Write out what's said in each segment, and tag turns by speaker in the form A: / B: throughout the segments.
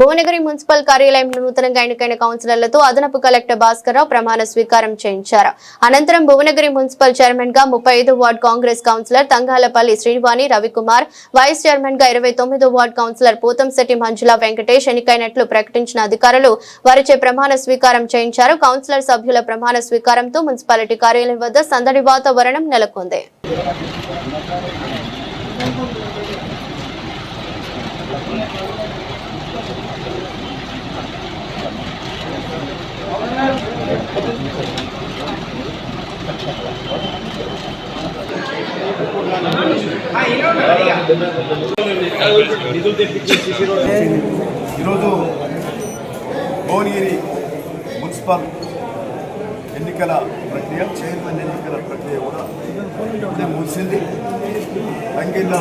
A: Bhuvanagiri municipal కార్యాలయంలో నూతనంగా ఎన్నికైన కౌన్సిలర్లతో అదనపు కలెక్టర్ భాస్కర్ ప్రమాణ స్వీకారం చేయించారు. అనంతరం భువనగిరి మున్సిపల్ చైర్మన్గా ముప్పై ఐదు ward Congress councillor Tangalapalli Srivani Ravikumar vice చైర్మన్గా ఇరవై తొమ్మిదో వార్డ్ కౌన్సిలర్ పోతంశెట్టి మంజుల వెంకటేష్ ఎన్నికైనట్లు ప్రకటించిన అధికారులు వారిచే ప్రమాణ స్వీకారం చేయించారు. కౌన్సిలర్ సభ్యుల ప్రమాణ స్వీకారంతో మున్సిపాలిటీ కార్యాలయం వద్ద సందడి వాతావరణం నెలకొంది.
B: ఈరోజు భువనగిరి మున్సిపల్ ఎన్నికల ప్రక్రియ చైర్మన్ ఎన్నికల ప్రక్రియ కూడా ఇప్పుడే ముగిసింది. తంగిళ్ళ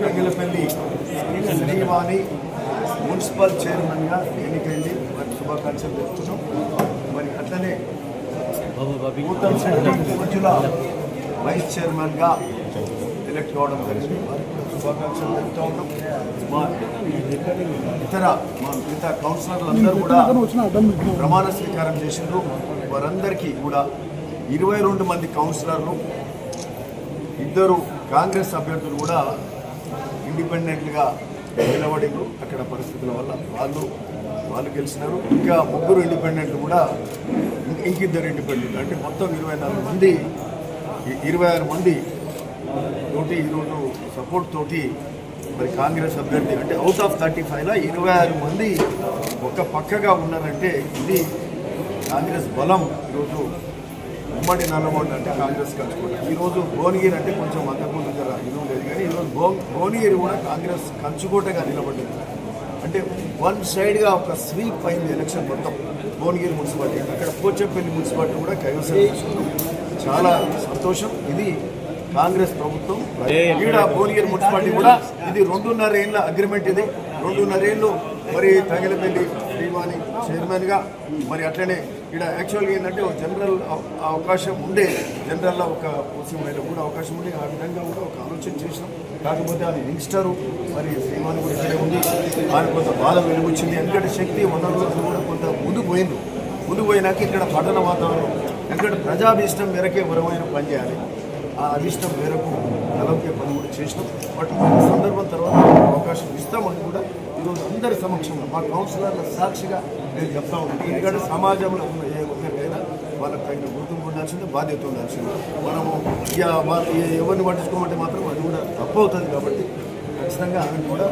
B: తంగిళ్ళపల్లి శ్రీవాణి మున్సిపల్ చైర్మన్గా ఎన్నికైంది. మరి శుభాకాంక్షలు తెలుపుతున్నాం. మరి అట్లనే నూతన్ శెట్టి వైస్ చైర్మన్గా ఎలక్ట్ కావడం జరిగింది. శుభాకాంక్షలు చెప్తా ఉన్నాం. మా ఇతర మా మిగతా కౌన్సిలర్లు అందరూ కూడా ప్రమాణ స్వీకారం చేసిండ్రు. వారందరికీ కూడా ఇరవై రెండు మంది కౌన్సిలర్లు ఇద్దరు కాంగ్రెస్ అభ్యర్థులు కూడా ఇండిపెండెంట్గా నిలబడిండ్రు అక్కడ పరిస్థితుల వల్ల వాళ్ళు వాళ్ళు గెలిచినారు. ఇంకా ముగ్గురు ఇండిపెండెంట్లు కూడా ఇంకిద్దరు ఇండిపెండెంట్ అంటే మొత్తం ఇరవై నాలుగు మంది ఇరవై ఆరు మంది తోటి ఈరోజు సపోర్ట్ తోటి మరి కాంగ్రెస్ అభ్యర్థి అంటే అవుట్ ఆఫ్ థర్టీ ఫైవ్లో ఇరవై ఆరు మంది ఒక పక్కగా ఉన్నారంటే ఇది కాంగ్రెస్ బలం ఈరోజు ఉమ్మడి నల్లగొండ అంటే కాంగ్రెస్ కంచుకోవడం ఈరోజు భువనగిరి అంటే కొంచెం అంతకుముందు జర ఇది ఉండేది. కానీ ఈరోజు భువ భువనగిరి కూడా కాంగ్రెస్ కంచుకోటగా నిలబడింది. అంటే వన్ సైడ్గా ఒక స్వీప్ అయింది ఎలక్షన్ మొత్తం భువనగిరి మున్సిపాలిటీ. అక్కడ పోచంపల్లి మున్సిపాలిటీ కూడా కైవసం చాలా సంతోషం. ఇది కాంగ్రెస్ ప్రభుత్వం. ఈడ భువనగిరి మున్సిపాలిటీ కూడా ఇది రెండున్నర ఏళ్ళ అగ్రిమెంట్ ఇది. రెండున్నర ఏళ్ళు మరి తగిలపల్లి శ్రీవాణి చైర్మన్గా మరి అట్లనే ఇక్కడ యాక్చువల్గా ఏంటంటే ఒక జనరల్ అవకాశం ఉండే జనరల్లో ఒక పోస్టింగ్ మీద కూడా అవకాశం ఉండే. ఆ విధంగా కూడా ఒక ఆలోచన చేసినాం కాకపోతే అది యంగ్స్టరు మరి శ్రీమాన్ కూడా ఇక్కడే ఉంది. ఆయన కొంత బాధ వెలుగుచ్చింది. ఎందుకంటే శక్తి వనరులు కూడా కొంత ముందు పోయింది ముందు పోయినాక ఇక్కడ పట్టణ వాతావరణం ఎందుకంటే ప్రజాభీష్టం మేరకే వరమైన పనిచేయాలి ఆ అభిష్టం మేరకు కలవకే పని కూడా చేసినాం. బట్ సందర్భం తర్వాత అవకాశం ఇస్తామని కూడా అందరి సమక్షంలో మా కౌన్సిలర్ల సాక్షిగా నేను చెప్తా ఉన్నాను ఎందుకంటే సమాజంలో ఉన్న ఏ ఒక్కరికైనా వాళ్ళకి తగిన గుర్తింపు ఉండాల్సిందే బాధ్యత ఉండాల్సిందే. మనము ఇక వా- ఎవరిని పట్టించుకోమంటే మాత్రం అది కూడా తప్పు అవుతుంది కాబట్టి ఖచ్చితంగా ఆమెను కూడా